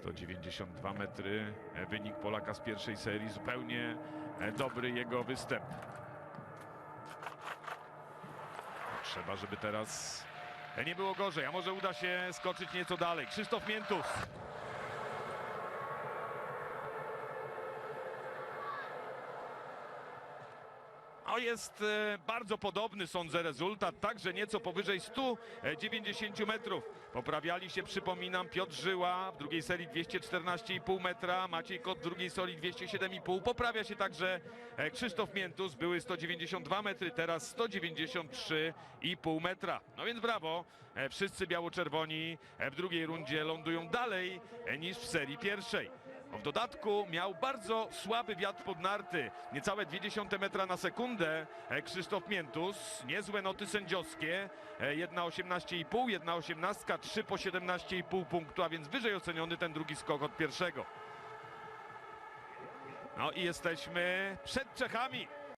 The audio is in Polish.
192 metry, e, wynik Polaka z pierwszej serii, zupełnie e, dobry jego występ. Trzeba, żeby teraz e, nie było gorzej, a może uda się skoczyć nieco dalej. Krzysztof Miętus. O, jest e, bardzo podobny, sądzę, rezultat, także nieco powyżej 190 metrów. Poprawiali się, przypominam, Piotr Żyła w drugiej serii 214,5 metra, Maciej Kot w drugiej serii 207,5. Poprawia się także e, Krzysztof Miętus, były 192 metry, teraz 193,5 metra. No więc brawo, e, wszyscy biało-czerwoni w drugiej rundzie lądują dalej niż w serii pierwszej. W dodatku miał bardzo słaby wiatr pod narty, niecałe 0,2 metra na sekundę. E, Krzysztof Miętus, niezłe noty sędziowskie, e, jedna 18,5, jedna 18, 3 po 17,5 punktu, a więc wyżej oceniony ten drugi skok od pierwszego. No i jesteśmy przed Czechami.